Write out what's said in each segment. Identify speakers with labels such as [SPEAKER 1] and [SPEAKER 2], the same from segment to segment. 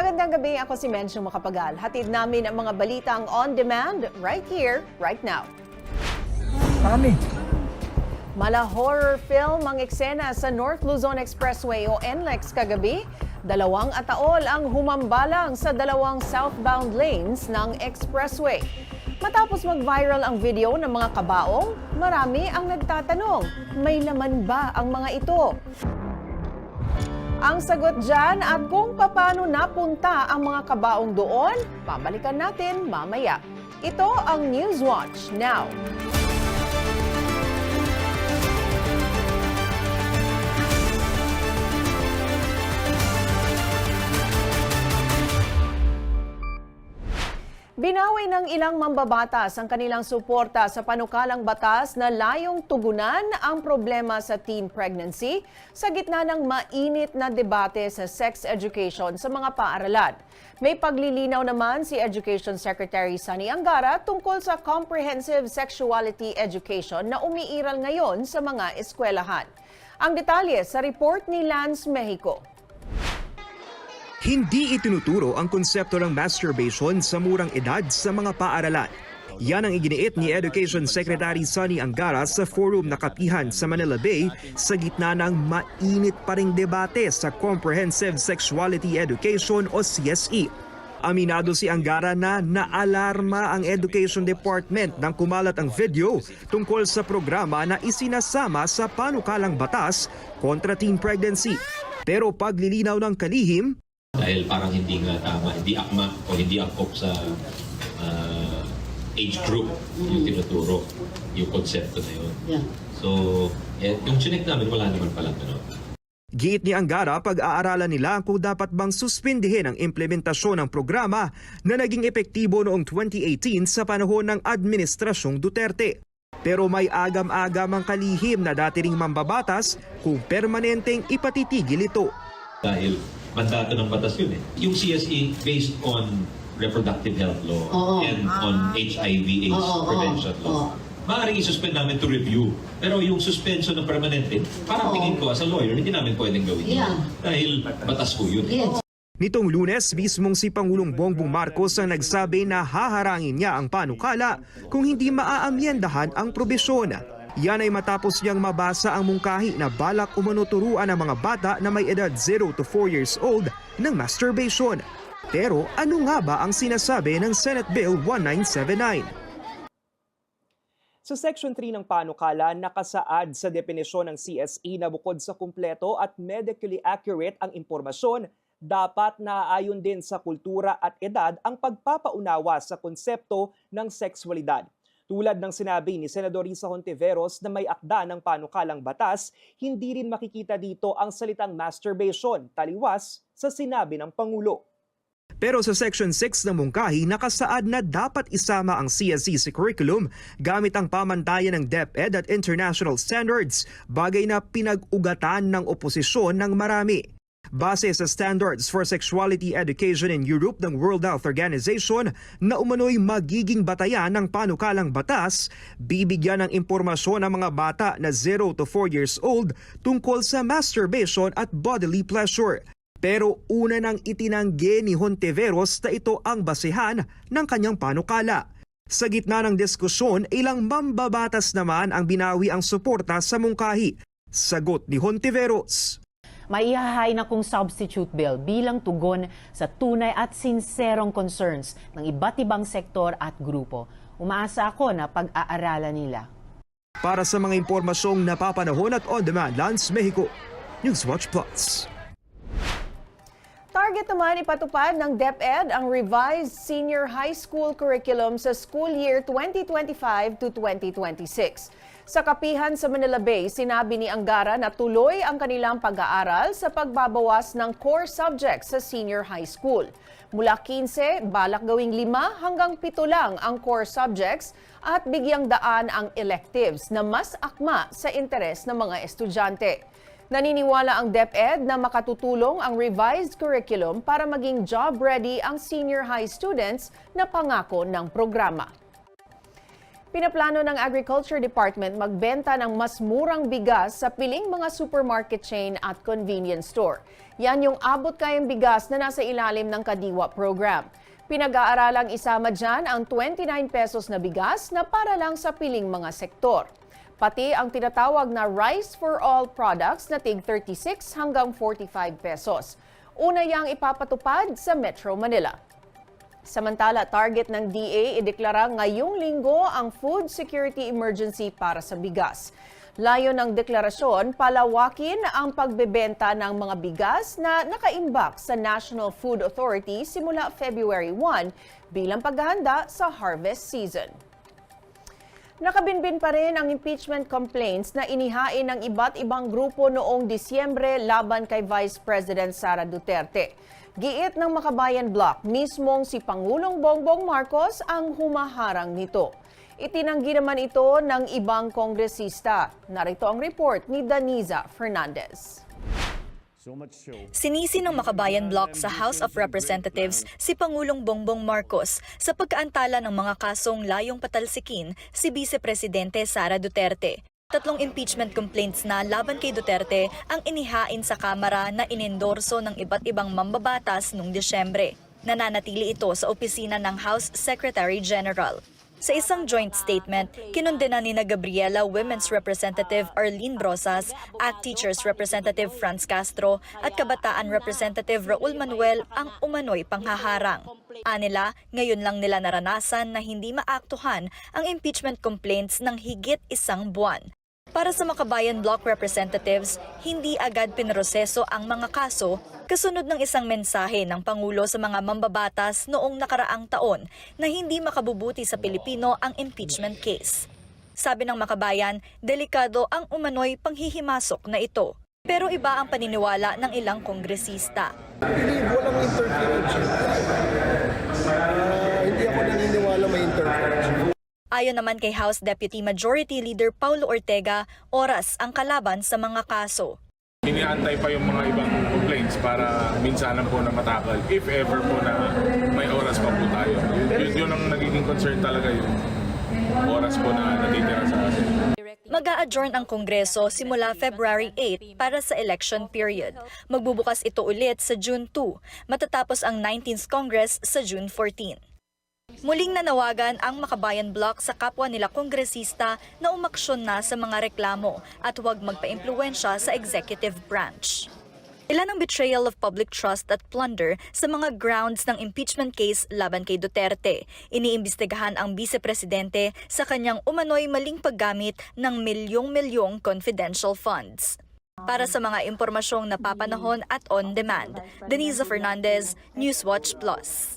[SPEAKER 1] Magandang gabi, ako si Menchong Makapagal. Hatid namin ang mga balitang on demand right here, right now.
[SPEAKER 2] Kami.
[SPEAKER 1] Mala horror film ang eksena sa North Luzon Expressway o NLEX kagabi. Dalawang ataol ang humambalang sa dalawang southbound lanes ng expressway. Matapos mag-viral ang video ng mga kabaong, marami ang nagtatanong, may laman ba ang mga ito? Ang sagot dyan at kung paano napunta ang mga kabaong doon, babalikan natin mamaya. Ito ang Newswatch Now. Binawi ng ilang mambabatas ang kanilang suporta sa panukalang batas na layong tugunan ang problema sa teen pregnancy sa gitna ng mainit na debate sa sex education sa mga paaralan. May paglilinaw naman si Education Secretary Sani Angara tungkol sa comprehensive sexuality education na umiiral ngayon sa mga eskwelahan. Ang detalye sa report ni Lance Mexico.
[SPEAKER 3] Hindi itinuturo ang konsepto ng masturbation sa murang edad sa mga paaralan. Yan ang iginiit ni Education Secretary Sonny Angara sa forum na kapihan sa Manila Bay sa gitna ng mainit pa ring debate sa Comprehensive Sexuality Education o CSE. Aminado si Angara na naalarma ang Education Department nang kumalat ang video tungkol sa programa na isinasama sa panukalang batas kontra teen pregnancy. Pero paglilinaw ng kalihim,
[SPEAKER 4] dahil parang hindi nga tama, hindi akma o hindi angkop sa ah, age group yung tinuturo, yung konsepto na yun.
[SPEAKER 5] Yeah.
[SPEAKER 4] So, eh, yung chinek namin, wala naman palang gano'n.
[SPEAKER 3] Giit ni Angara pag-aaralan nila kung dapat bang suspindihin ang implementasyon ng programa na naging epektibo noong 2018 sa panahon ng Administrasyong Duterte. Pero may agam-agam ang kalihim na dati ring mambabatas kung permanenteng ipatitigil ito.
[SPEAKER 4] Dahil mandato ng batas yun eh. Yung CSE based on reproductive health law
[SPEAKER 5] Oo.
[SPEAKER 4] and on HIV AIDS
[SPEAKER 5] Oo, oo,
[SPEAKER 4] prevention law.
[SPEAKER 5] oo.
[SPEAKER 4] Maaaring isuspend namin to review. Pero yung suspension ng permanente, parang
[SPEAKER 5] Oo.
[SPEAKER 4] tingin ko as a lawyer, hindi namin pwedeng gawin yun.
[SPEAKER 5] Yeah.
[SPEAKER 4] Dahil batas ko yun. eh.
[SPEAKER 5] Yes.
[SPEAKER 3] Nitong lunes, mismong si Pangulong Bongbong Marcos ang nagsabi na haharangin niya ang panukala kung hindi maaamyendahan ang probisyon. Yan ay matapos niyang mabasa ang mungkahi na balak umanuturuan ang mga bata na may edad 0 to 4 years old ng masturbation. Pero ano nga ba ang sinasabi ng Senate Bill 1979?
[SPEAKER 6] Sa Section 3 ng panukala, nakasaad sa definisyon ng CSE na bukod sa kumpleto at medically accurate ang impormasyon, dapat naaayon din sa kultura at edad ang pagpapaunawa sa konsepto ng sexualidad. Tulad ng sinabi ni Senador Risa Hontiveros na may akda ng panukalang batas, hindi rin makikita dito ang salitang masturbation, taliwas sa sinabi ng Pangulo.
[SPEAKER 3] Pero sa Section 6 ng mungkahi, nakasaad na dapat isama ang CSE sa curriculum gamit ang pamantayan ng DepEd at international standards, bagay na pinag-ugatan ng oposisyon ng marami. Base sa Standards for Sexuality Education in Europe ng World Health Organization na umano'y magiging batayan ng panukalang batas, bibigyan ng impormasyon ang mga bata na 0 to 4 years old tungkol sa masturbation at bodily pleasure. Pero una nang itinanggi ni Hontiveros na ito ang basehan ng kanyang panukala. Sa gitna ng diskusyon, ilang mambabatas naman ang binawi ang suporta sa mungkahi. Sagot ni Hontiveros.
[SPEAKER 7] Maihahay na kong substitute bill bilang tugon sa tunay at sinserong concerns ng iba't ibang sektor at grupo. Umaasa ako na pag-aaralan nila.
[SPEAKER 3] Para sa mga impormasyong napapanahon at on-demand, Lance Mexico, Newswatch Plus.
[SPEAKER 1] Target naman ipatupad ng DepEd ang revised senior high school curriculum sa school year 2025 to 2026. Sa kapihan sa Manila Bay, sinabi ni Angara na tuloy ang kanilang pag-aaral sa pagbabawas ng core subjects sa senior high school. Mula 15, balak gawing 5 hanggang 7 lang ang core subjects at bigyang daan ang electives na mas akma sa interes ng mga estudyante. Naniniwala ang DepEd na makatutulong ang revised curriculum para maging job-ready ang senior high students na pangako ng programa. Pinaplano ng Agriculture Department magbenta ng mas murang bigas sa piling mga supermarket chain at convenience store. Yan yung abot kayang bigas na nasa ilalim ng Kadiwa program. Pinag-aaralang isama dyan ang 29 pesos na bigas na para lang sa piling mga sektor. Pati ang tinatawag na Rice for All products na tig 36 hanggang 45 pesos. Una yang ipapatupad sa Metro Manila. Samantala, target ng DA ideklara ngayong linggo ang food security emergency para sa bigas. Layo ng deklarasyon, palawakin ang pagbebenta ng mga bigas na nakaimbak sa National Food Authority simula February 1 bilang paghahanda sa harvest season. Nakabinbin pa rin ang impeachment complaints na inihain ng iba't ibang grupo noong Disyembre laban kay Vice President Sara Duterte. Giit ng Makabayan Block, mismong si Pangulong Bongbong Marcos ang humaharang nito. Itinanggi naman ito ng ibang kongresista. Narito ang report ni Daniza Fernandez.
[SPEAKER 5] Sinisi ng Makabayan Bloc sa House of Representatives si Pangulong Bongbong Marcos sa pagkaantala ng mga kasong layong patalsikin si Vice Presidente Sara Duterte. Tatlong impeachment complaints na laban kay Duterte ang inihain sa Kamara na inendorso ng iba't ibang mambabatas noong Desyembre. Nananatili ito sa opisina ng House Secretary General. Sa isang joint statement, kinundena ni na Gabriela Women's Representative Arlene Brosas, ACT Teachers Representative Franz Castro at Kabataan Representative Raul Manuel ang umano'y panghaharang. Anila, ngayon lang nila naranasan na hindi maaktuhan ang impeachment complaints ng higit isang buwan. Para sa Makabayan Block Representatives, hindi agad pinroseso ang mga kaso kasunod ng isang mensahe ng Pangulo sa mga mambabatas noong nakaraang taon na hindi makabubuti sa Pilipino ang impeachment case. Sabi ng Makabayan, delikado ang umano'y panghihimasok na ito. Pero iba ang paniniwala ng ilang kongresista.
[SPEAKER 2] Believe walang interference. Ah, hindi ako naniniwala may interference.
[SPEAKER 5] Ayon naman kay House Deputy Majority Leader Paulo Ortega, oras ang kalaban sa mga kaso.
[SPEAKER 8] Iniantay pa yung mga ibang complaints para minsanan po na matakal if ever po na may oras pa po tayo. Yun, yun, ang nagiging concern talaga yung oras po na natitira sa atin.
[SPEAKER 5] mag adjourn ang Kongreso simula February 8 para sa election period. Magbubukas ito ulit sa June 2, matatapos ang 19th Congress sa June 14. Muling nanawagan ang Makabayan Bloc sa kapwa nila kongresista na umaksyon na sa mga reklamo at huwag magpa-impluensya sa executive branch. Ilan ang betrayal of public trust at plunder sa mga grounds ng impeachment case laban kay Duterte. Iniimbestigahan ang vice-presidente sa kanyang umano'y maling paggamit ng milyong-milyong confidential funds. Para sa mga impormasyong napapanahon at on-demand, Denise Fernandez, Newswatch Plus.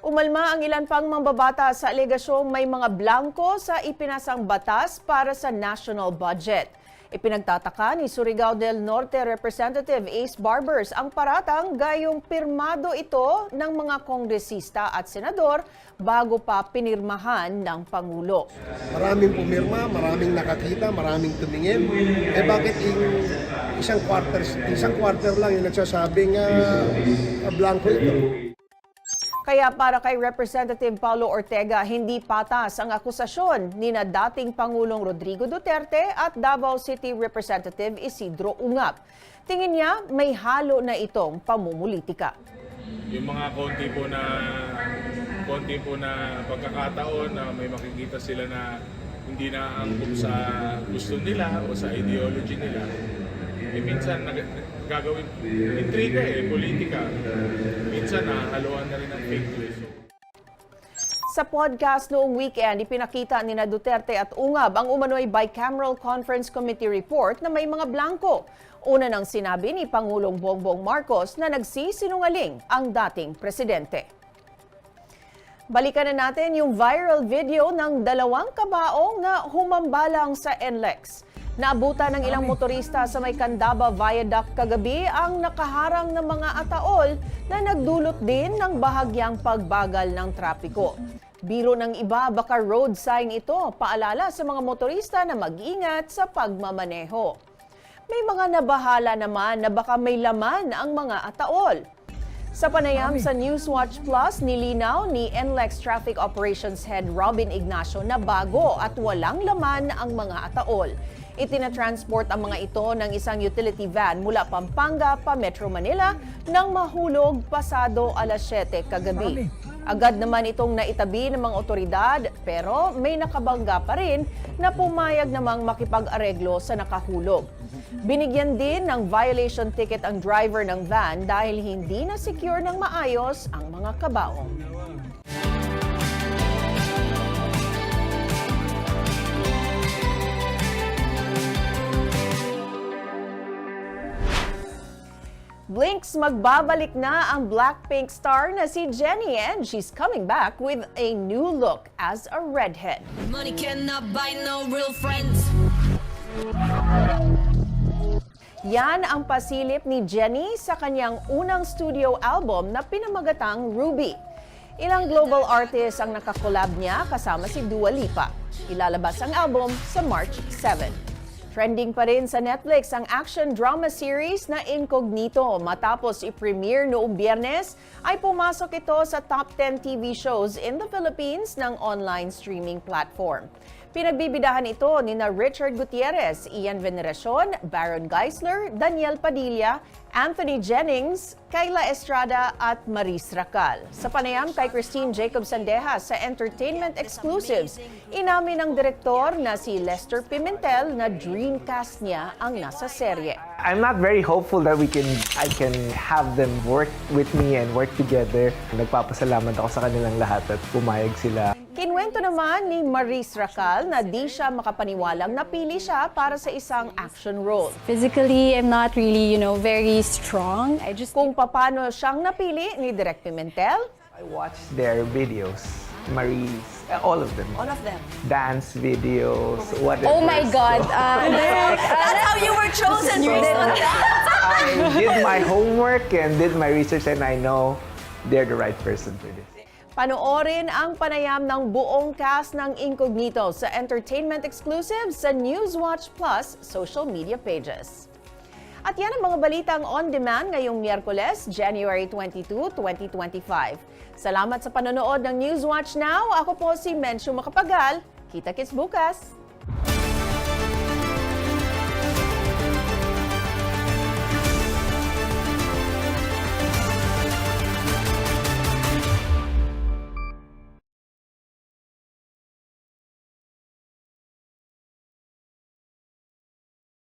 [SPEAKER 1] Umalma ang ilan pang mambabata sa alegasyong may mga blanco sa ipinasang batas para sa national budget. Ipinagtataka ni Surigao del Norte Representative Ace Barbers ang paratang gayong pirmado ito ng mga kongresista at senador bago pa pinirmahan ng Pangulo.
[SPEAKER 2] Maraming pumirma, maraming nakakita, maraming tumingin. Eh bakit yung isang quarter, isang quarter lang yung nagsasabing uh, blanco ito?
[SPEAKER 1] Kaya para kay Representative Paulo Ortega, hindi patas ang akusasyon ni na dating Pangulong Rodrigo Duterte at Davao City Representative Isidro Ungap. Tingin niya may halo na itong pamumulitika.
[SPEAKER 8] Yung mga konti po na konti po na pagkakataon na may makikita sila na hindi na angkop sa gusto nila o sa ideology nila. Eh minsan nag, gagawin intriga eh, politika. Minsan nahahaluan na rin ng fake news.
[SPEAKER 1] Sa podcast noong weekend, ipinakita ni na Duterte at Ungab ang umano'y bicameral conference committee report na may mga blanco. Una nang sinabi ni Pangulong Bongbong Marcos na nagsisinungaling ang dating presidente. Balikan na natin yung viral video ng dalawang kabaong na humambalang sa NLEX. Naabutan ng ilang motorista sa may Candaba Viaduct kagabi ang nakaharang ng mga ataol na nagdulot din ng bahagyang pagbagal ng trapiko. Biro ng iba, baka road sign ito, paalala sa mga motorista na mag-ingat sa pagmamaneho. May mga nabahala naman na baka may laman ang mga ataol. Sa panayam sa Newswatch Plus, nilinaw ni NLEX Traffic Operations Head Robin Ignacio na bago at walang laman ang mga ataol. Itinatransport ang mga ito ng isang utility van mula Pampanga pa Metro Manila nang mahulog pasado alas 7 kagabi. Agad naman itong naitabi ng mga otoridad pero may nakabangga pa rin na pumayag namang makipag-areglo sa nakahulog. Binigyan din ng violation ticket ang driver ng van dahil hindi na secure ng maayos ang mga kabaong. Blinks magbabalik na ang Blackpink star na si Jennie and she's coming back with a new look as a redhead.
[SPEAKER 9] Money cannot buy no real friends.
[SPEAKER 1] Yan ang pasilip ni Jenny sa kanyang unang studio album na pinamagatang Ruby. Ilang global artists ang nakakolab niya kasama si Dua Lipa. Ilalabas ang album sa March 7. Trending pa rin sa Netflix ang action drama series na Incognito. Matapos i-premiere noong biyernes, ay pumasok ito sa top 10 TV shows in the Philippines ng online streaming platform. Pinagbibidahan ito ni na Richard Gutierrez, Ian Veneracion, Baron Geisler, Daniel Padilla, Anthony Jennings, Kayla Estrada at Maris Racal. Sa panayam kay Christine Jacob Sandeja sa Entertainment Exclusives, inamin ng direktor na si Lester Pimentel na dreamcast niya ang nasa serye.
[SPEAKER 10] I'm not very hopeful that we can I can have them work with me and work together. Nagpapasalamat ako sa kanilang lahat at pumayag sila.
[SPEAKER 1] Kinwento naman ni Maris Racal na di siya makapaniwalang napili siya para sa isang action role.
[SPEAKER 11] Physically, I'm not really, you know, very strong. I just
[SPEAKER 1] Kung paano siyang napili ni Direk Pimentel,
[SPEAKER 10] I watched their videos, Marie's, uh, all of them.
[SPEAKER 11] all of them.
[SPEAKER 10] Dance videos, whatever.
[SPEAKER 11] Oh my God!
[SPEAKER 10] So,
[SPEAKER 11] Uh,
[SPEAKER 9] That's how you were chosen based on that.
[SPEAKER 10] I did my homework and did my research and I know they're the right person for this.
[SPEAKER 1] Panoorin ang panayam ng buong cast ng Incognito sa entertainment exclusive sa Newswatch Plus social media pages. At yan ang mga balitang on demand ngayong Miyerkules, January 22, 2025. Salamat sa panonood ng Newswatch Now. Ako po si Menshu Makapagal. Kita-kits bukas!